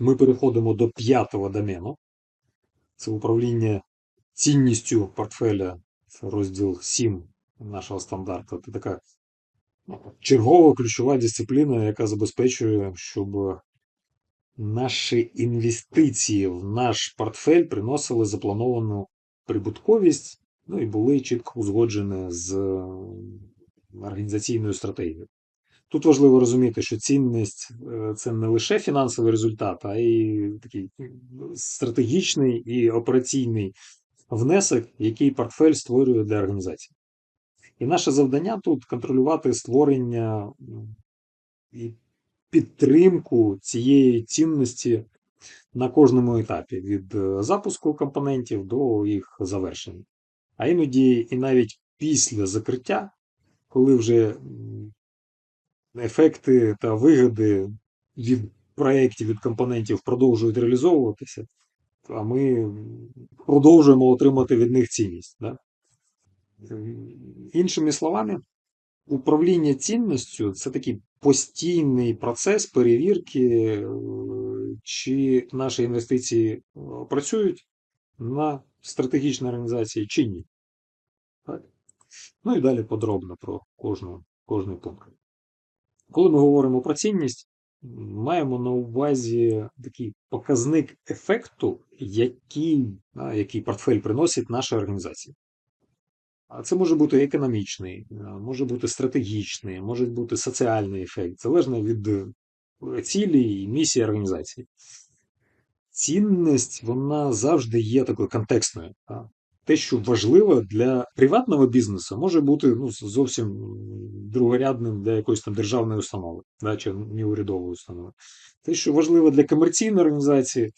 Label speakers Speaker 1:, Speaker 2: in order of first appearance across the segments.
Speaker 1: Ми переходимо до п'ятого домену. Це управління цінністю портфеля. Це розділ 7 нашого стандарту. Це така чергова ключова дисципліна, яка забезпечує, щоб наші інвестиції в наш портфель приносили заплановану прибутковість, ну і були чітко узгоджені з організаційною стратегією. Тут важливо розуміти, що цінність е, це не лише фінансовий результат, а й такий стратегічний і операційний внесок, який портфель створює для організації. І наше завдання тут контролювати створення і підтримку цієї цінності на кожному етапі від е, запуску компонентів до їх завершення. А іноді і навіть після закриття, коли вже ефекти та вигоди від проєктів, від компонентів продовжують реалізовуватися, а ми продовжуємо отримати від них цінність. Да? Іншими словами, управління цінністю це такий постійний процес перевірки, чи наші інвестиції е, працюють на стратегічній організації чи ні. Ну і далі подробно про кожну, кожний пункт. Коли ми говоримо про цінність, маємо на увазі такий показник ефекту, який, який портфель приносить наша організація. А це може бути економічний, може бути стратегічний, може бути соціальний ефект, залежно від е, цілі і місії організації. Цінність вона завжди є такою контекстною те, що важливо для приватного бізнесу, може бути ну, зовсім другорядним для якоїсь там державної установи, да, чи неурядової установи. Те, що важливо для комерційної організації,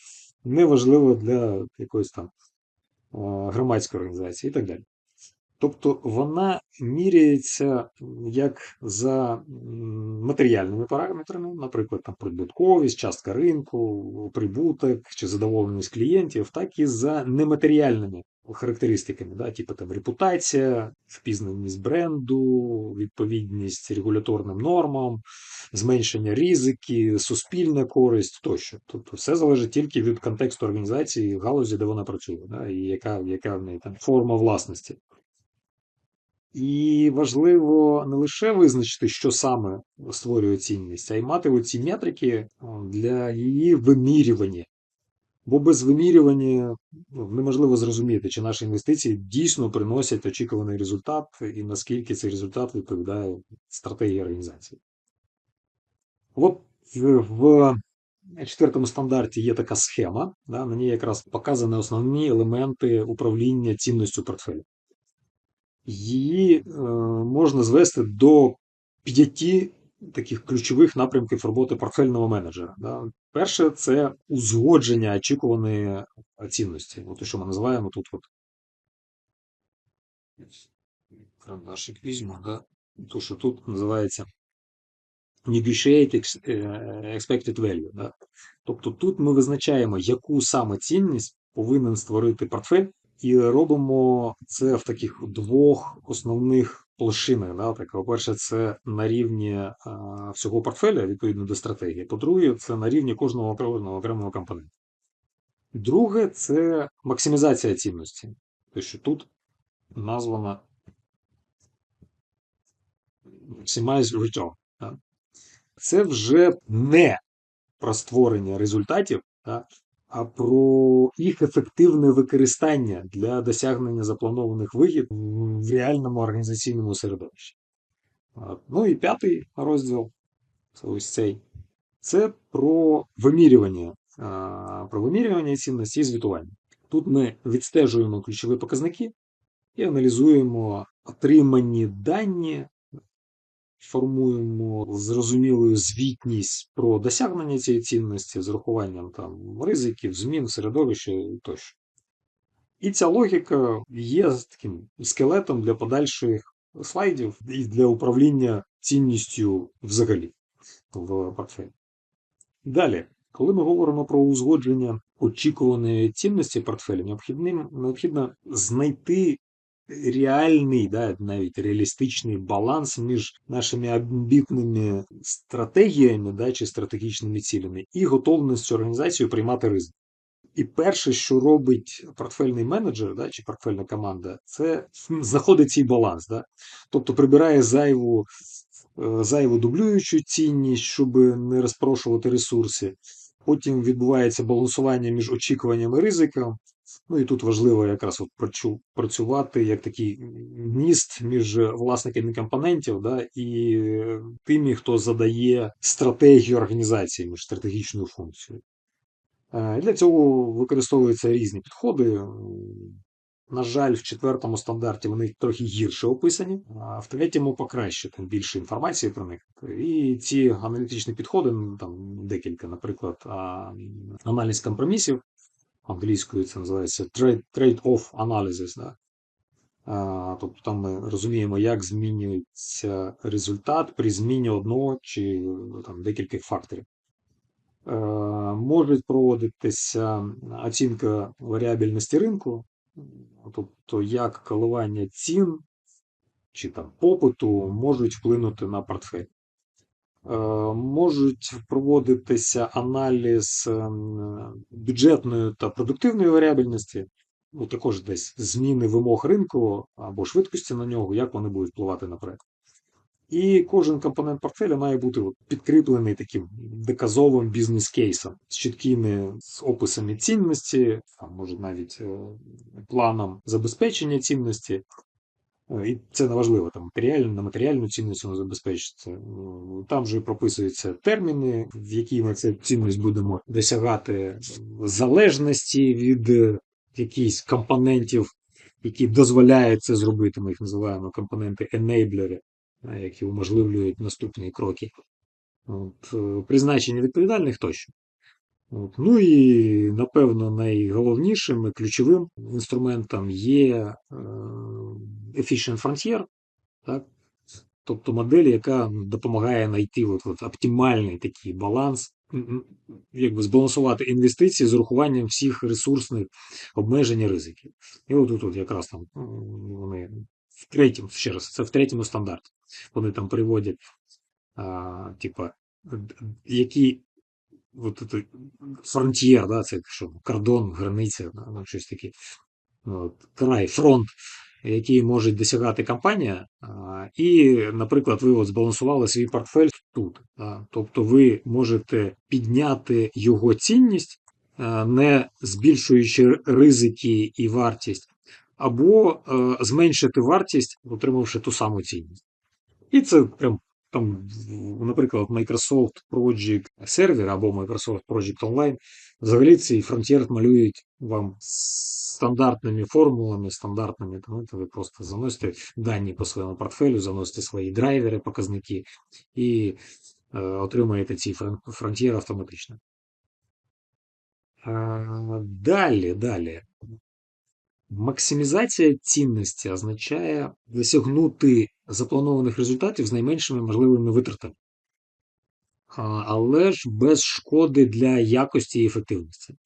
Speaker 1: не важливо для якоїсь там громадської організації і так далі. Тобто вона міряється як за матеріальними параметрами, наприклад, там прибутковість, частка ринку, прибуток чи задоволеність клієнтів, так і за нематеріальними характеристиками, да, типу там репутація, впізнаність бренду, відповідність регуляторним нормам, зменшення ризики, суспільна користь тощо. Тобто все залежить тільки від контексту організації галузі, де вона працює, да, і яка яка в неї там форма власності. І важливо не лише визначити, що саме створює цінність, а й мати оці метрики для її вимірювання. Бо без вимірювання ну, неможливо зрозуміти, чи наші інвестиції дійсно приносять очікуваний результат, і наскільки цей результат відповідає стратегії організації. От в четвертому стандарті є така схема, на ній якраз показані основні елементи управління цінністю портфелю. Її е, можна звести до п'яти таких ключових напрямків роботи портфельного менеджера. Перше це узгодження очікуваної цінності. От що ми називаємо тут. от Карандашик візьму, да? то, що тут називається Negotiate Expected Value. Да? Тобто тут ми визначаємо, яку саме цінність повинен створити портфель, і робимо це в таких двох основних площинах. Да? Так, По-перше, це на рівні а, всього портфеля відповідно до стратегії. По-друге, це на рівні кожного окремого, окремого компоненту. Друге, це максимізація цінності. Тобто, що тут названа Maximize Return. Да? Це вже не про створення результатів, да? А про їх ефективне використання для досягнення запланованих вигід в реальному організаційному середовищі. Ну і п'ятий розділ це ось цей. Це про вимірювання, про вимірювання цінності і звітування. Тут ми відстежуємо ключові показники і аналізуємо отримані дані формуємо зрозумілу звітність про досягнення цієї цінності з урахуванням там ризиків, змін, середовища тощо. І ця логіка є таким скелетом для подальших слайдів і для управління цінністю взагалі в портфелі. Далі, коли ми говоримо про узгодження очікуваної цінності портфелю, необхідно знайти реальний, да, навіть реалістичний баланс між нашими амбітними стратегіями да, чи стратегічними цілями і готовністю організації приймати ризик. І перше, що робить портфельний менеджер да, чи портфельна команда, це знаходить цей баланс. Да? Тобто прибирає зайву е, зайву дублюючу цінність, щоб не розпрошувати ресурси. Потім відбувається балансування між очікуванням і ризиком. Ну і тут важливо якраз от працювати як такий міст між власниками компонентів да, і тими, хто задає стратегію організації між стратегічною функцією. Е, для цього використовуються різні підходи. На жаль, в четвертому стандарті вони трохи гірше описані, а в третьому покраще, там більше інформації про них. І ці аналітичні підходи, ну, там декілька, наприклад, аналіз компромісів. Англійською це називається trade-off analysis. Да? Тобто там ми розуміємо, як змінюється результат при зміні одного чи там, декількох факторів. Е, Може проводитися оцінка варіабельності ринку, тобто як коливання цін чи там попиту можуть вплинути на портфель. Е, можуть проводитися аналіз ем, бюджетної та продуктивної варіабельності, ну також десь зміни вимог ринку або швидкості на нього, як вони будуть впливати на проект. І кожен компонент портфеля має бути підкріплений таким доказовим бізнес-кейсом з чіткими з описами цінності, там може навіть е, планом забезпечення цінності. І це неважливо, там матеріальну, на матеріальну цінність воно забезпечиться. Там вже прописуються терміни, в які ми цю цінність будемо досягати залежності від якихось компонентів, які дозволяють це зробити. Ми їх називаємо компоненти енейблери які уможливлюють наступні кроки. От, е, Призначення відповідальних тощо. От. Ну і, напевно, найголовнішим і ключовим інструментом є е, Efficient Frontier, так? тобто модель, яка допомагає знайти от, от, оптимальний такий баланс, якби збалансувати інвестиції з урахуванням всіх ресурсних обмежень і ризиків. І от тут якраз там вони в третьому, ще раз, це в третьому стандарті. Вони там приводять, а, типа, які от, от, фронтір, да, це що, кордон, границя, да, ну, щось таке. От, край, фронт, який може досягати компанія, і, наприклад, ви от збалансували свій портфель тут. Тобто ви можете підняти його цінність, не збільшуючи ризики і вартість, або е, зменшити вартість, отримавши ту саму цінність. І це прям там, наприклад, Microsoft Project Server або Microsoft Project Online. Взагалі цей фронтір малюють вам стандартними формулами, стандартними, тому ви просто заносите дані по своєму портфелю, заносите свої драйвери, показники і е, отримаєте ці фронтір автоматично. Е, далі, далі. Максимізація цінності означає досягнути запланованих результатів з найменшими можливими витратами, але ж без шкоди для якості і ефективності.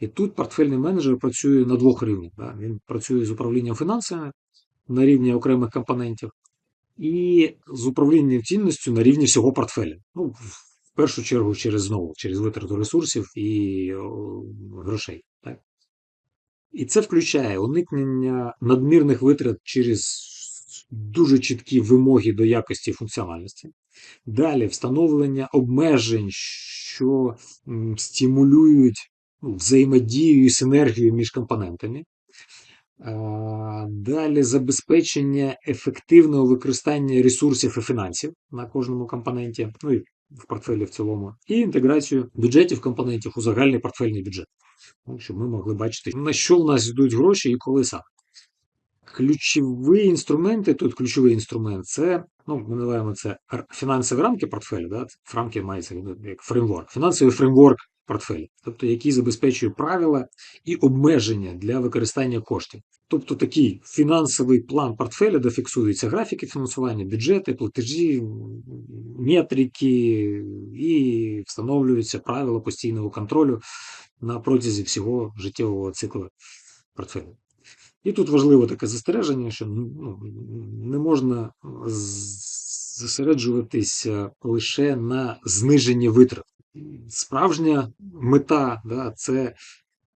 Speaker 1: І тут портфельний менеджер працює на двох рівнях. Він працює з управлінням фінансами на рівні окремих компонентів, і з управлінням цінністю на рівні всього портфеля. Ну, В першу чергу через знову, через витрату ресурсів і грошей. Так? І це включає уникнення надмірних витрат через дуже чіткі вимоги до якості і функціональності. Далі встановлення обмежень, що стимулюють ну, взаємодію і синергію між компонентами. Далі забезпечення ефективного використання ресурсів і фінансів на кожному компоненті, ну і в портфелі в цілому, і інтеграцію бюджетів компонентів у загальний портфельний бюджет щоб ми могли бачити, на що в нас йдуть гроші і коли саме. Ключові інструменти, тут ключовий інструмент це, ну, ми називаємо це фінансові рамки портфелю, да? рамки мається як фреймворк, фінансовий фреймворк портфелю, тобто який забезпечує правила і обмеження для використання коштів. Тобто такий фінансовий план портфеля, де фіксуються графіки фінансування, бюджети, платежі, метрики і встановлюються правила постійного контролю на протязі всього життєвого циклу портфелю. І тут важливе таке застереження, що ну, не можна зосереджуватися лише на зниженні витрат. Справжня мета да, це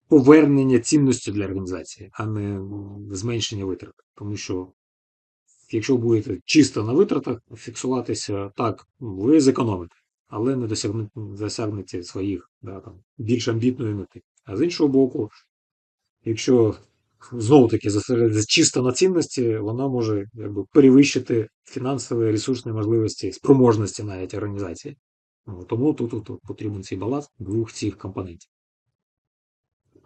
Speaker 1: повернення цінності для організації, а не зменшення витрат. Тому що, якщо будете чисто на витратах фіксуватися, так, ви зекономите, але не досягнете своїх да, там, більш амбітної мети. А з іншого боку, якщо знову таки чисто на цінності, вона може якби, перевищити фінансові ресурсні можливості, спроможності навіть організації. Тому тут, тут, потрібен цей баланс двох цих компонентів.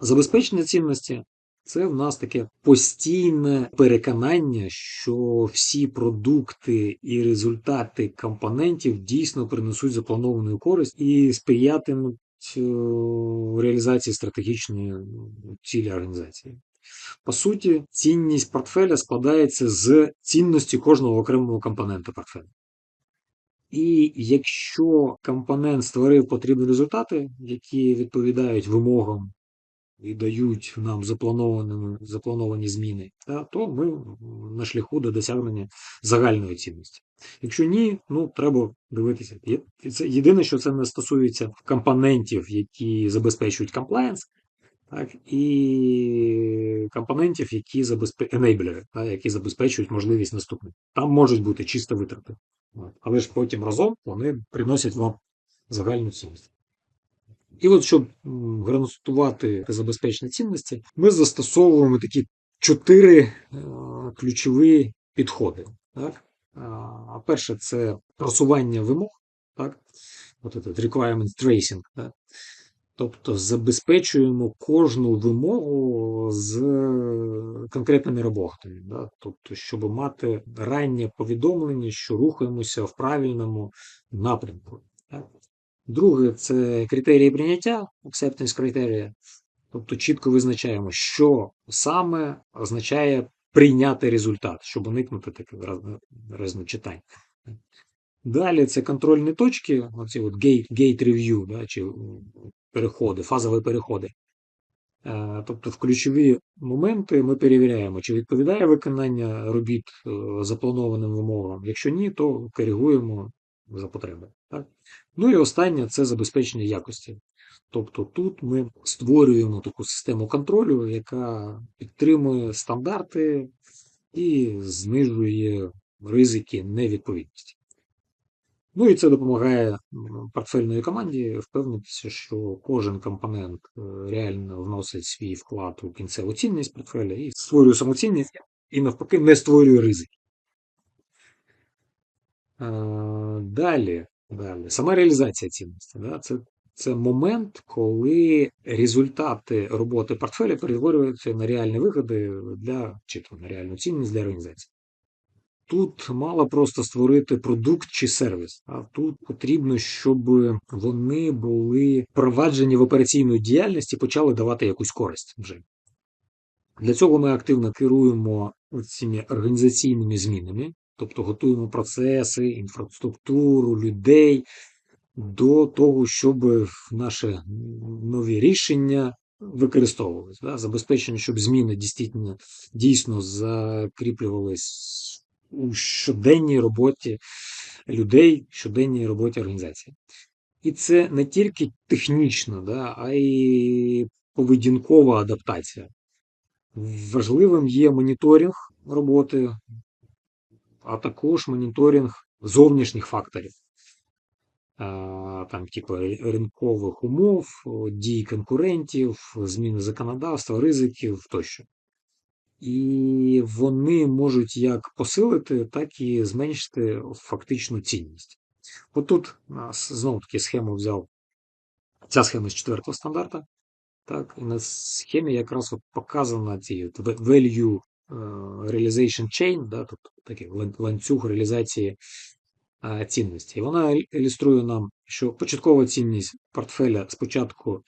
Speaker 1: Забезпечення цінності це в нас таке постійне переконання, що всі продукти і результати компонентів дійсно принесуть заплановану користь і сприятимуть е, реалізації стратегічної цілі організації. По суті, цінність портфеля складається з цінності кожного окремого компонента портфеля. І якщо компонент створив потрібні результати, які відповідають вимогам і дають нам заплановані зміни, то ми на шляху до досягнення загальної цінності. Якщо ні, ну треба дивитися. Єдине, що це не стосується компонентів, які забезпечують комплаєнс, так, і компонентів, які забезпе... enabler, так, які забезпечують можливість наступних. Там можуть бути чисто витрати. Але ж потім разом вони приносять вам загальну цінність. І от, щоб гарантувати забезпечення цінності, ми застосовуємо такі чотири е, ключові підходи. Так? Перше, це просування вимог, так? От этот requirements tracing. Так? Тобто забезпечуємо кожну вимогу з конкретними роботами. Да? Тобто, щоб мати раннє повідомлення, що рухаємося в правильному напрямку. Так? Друге, це критерії прийняття, acceptance criteria. Тобто чітко визначаємо, що саме означає прийняти результат, щоб уникнути таких розночитань. Далі це контрольні точки, оці от gate review, да, чи переходи, фазові переходи. Е, тобто в ключові моменти ми перевіряємо, чи відповідає виконання робіт е, запланованим вимогам. Якщо ні, то коригуємо за потреби. Так? Ну і останнє це забезпечення якості. Тобто тут ми створюємо таку систему контролю, яка підтримує стандарти і знижує ризики невідповідності. Ну і це допомагає портфельної команді впевнитися, що кожен компонент е, реально вносить свій вклад у кінцеву цінність портфеля і створює самоцінність, і навпаки не створює ризики. Далі, далі, сама реалізація цінності. Да? Це це момент, коли результати роботи портфеля перетворюються на реальні вигоди для чи там, на реальну цінність для організації. Тут мало просто створити продукт чи сервіс, а тут потрібно, щоб вони були впроваджені в операційну діяльність і почали давати якусь користь вже. Для цього ми активно керуємо цими організаційними змінами, тобто готуємо процеси, інфраструктуру, людей до того, щоб наші нові рішення використовувалися. Да? Забезпечення, щоб зміни дійсно, дійсно закріплювалися у щоденній роботі людей, щоденній роботі організації. І це не тільки технічна, да, а й поведінкова адаптація. Важливим є моніторинг роботи, а також моніторинг зовнішніх факторів, там, типу, ринкових умов, дій конкурентів, зміни законодавства, ризиків тощо. І вони можуть як посилити, так і зменшити фактичну цінність. Отут знову таки схему взяв ця схема з четвертого стандарта. Так, І на схемі якраз от показано ці value е, realization chain, да, тобто такий ланцюг реалізації цінності. І вона ілюструє нам, що початкова цінність портфеля спочатку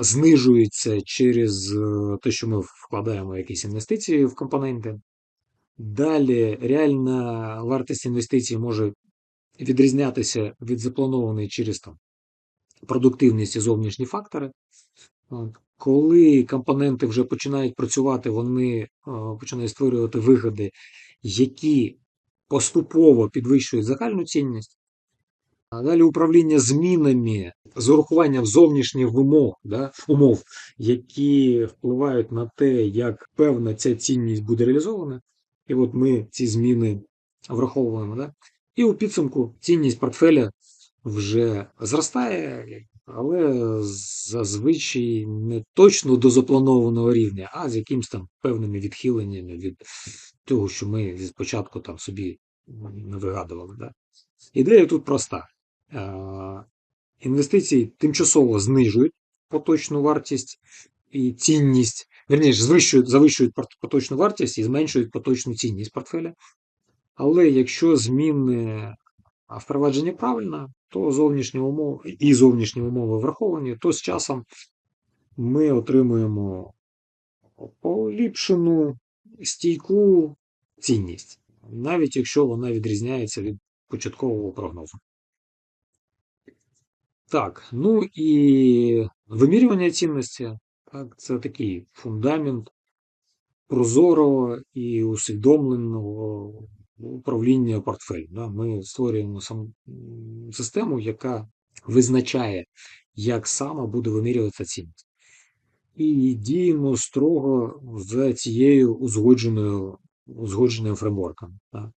Speaker 1: знижується через е, те, що ми вкладаємо якісь інвестиції в компоненти. Далі реальна вартість інвестицій може відрізнятися від запланованої через там, продуктивність і зовнішні фактори. Коли компоненти вже починають працювати, вони е, починають створювати вигоди, які поступово підвищують загальну цінність. Далі управління змінами з урахуванням зовнішніх вимог, да, умов, які впливають на те, як певна ця цінність буде реалізована. І от ми ці зміни враховуємо. Да? І у підсумку цінність портфеля вже зростає, але зазвичай не точно до запланованого рівня, а з якимось там певними відхиленнями від того, що ми спочатку там собі не вигадували. Да? Ідея тут проста. Інвестиції тимчасово знижують поточну вартість і цінність, верніше, завищують, завищують поточну вартість і зменшують поточну цінність портфеля. Але якщо зміни впроваджені правильно, то зовнішні умови і зовнішні умови враховані, то з часом ми отримуємо поліпшену стійку цінність, навіть якщо вона відрізняється від початкового прогнозу. Так, ну і вимірювання цінності, так, це такий фундамент прозорого і усвідомленого управління портфелем. Да? Ми створюємо сам систему, яка визначає, як саме буде вимірюватися цінність. І діємо строго за цією узгодженою узгодженим фреймворком. Да?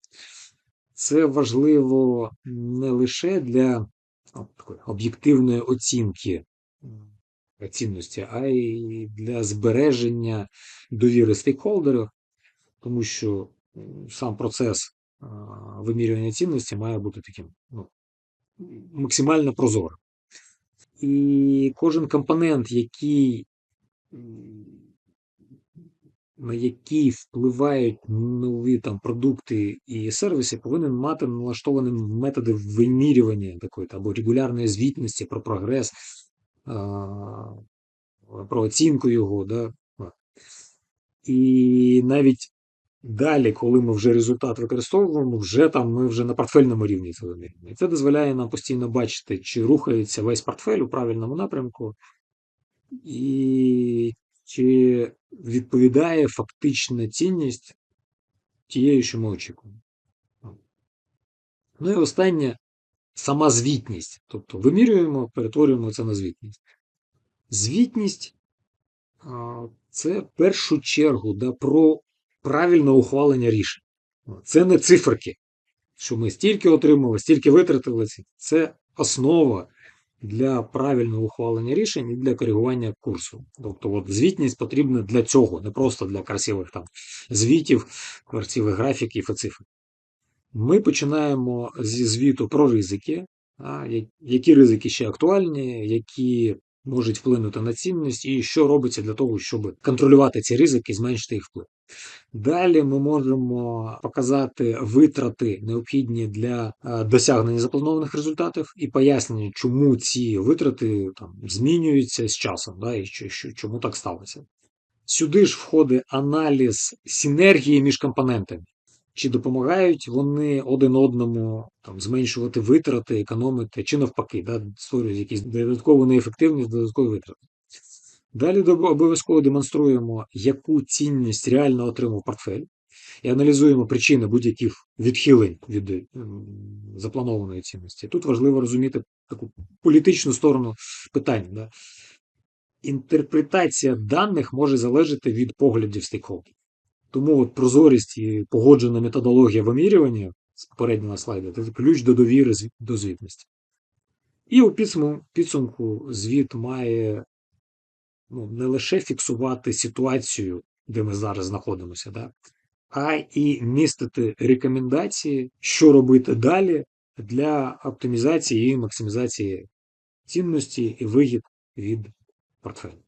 Speaker 1: Це важливо не лише для об'єктивної оцінки цінності, а й для збереження довіри стейкхолдерів, тому що сам процес вимірювання цінності має бути таким ну, максимально прозорим. І кожен компонент, який на які впливають нові там продукти і сервіси, повинен мати налаштовані методи вимірювання такої або регулярної звітності про прогрес, про оцінку його. Да? І навіть далі, коли ми вже результат використовуємо, вже там ми вже на портфельному рівні це вимірюємо. І це дозволяє нам постійно бачити, чи рухається весь портфель у правильному напрямку. І чи відповідає фактична цінність тієї, що ми очікуємо. Ну і останнє сама звітність. Тобто вимірюємо, перетворюємо це на звітність. Звітність це в першу чергу да, про правильне ухвалення рішень. Це не циферки, що ми стільки отримали, стільки витратили. Це основа для правильного ухвалення рішень і для коригування курсу. Тобто от звітність потрібна для цього, не просто для красивих там звітів, красивих графіків і цифр. Ми починаємо зі звіту про ризики, які ризики ще актуальні, які можуть вплинути на цінність, і що робиться для того, щоб контролювати ці ризики і зменшити їх вплив. Далі ми можемо показати витрати, необхідні для е, досягнення запланованих результатів, і пояснення, чому ці витрати там змінюються з часом, да, і чому так сталося. Сюди ж входить аналіз синергії між компонентами. Чи допомагають вони один одному там, зменшувати витрати, економити, чи навпаки, да, створюють якісь додаткову неефективність, додаткові витрати. Далі обов'язково демонструємо, яку цінність реально отримав портфель, і аналізуємо причини будь-яких відхилень від запланованої цінності. Тут важливо розуміти таку політичну сторону питання. Да? Інтерпретація даних може залежати від поглядів стейкхолдерів. Тому от прозорість і погоджена методологія вимірювання з попереднього слайду це ключ до довіри до звітності. І у підсумку звіт має ну, не лише фіксувати ситуацію, де ми зараз знаходимося, да, а і містити рекомендації, що робити далі для оптимізації і максимізації цінності і вигід від портфелю.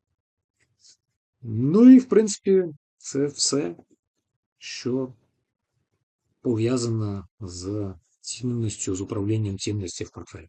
Speaker 1: Ну і в принципі, це все, що пов'язано з цінністю, з управлінням цінності в портфелі.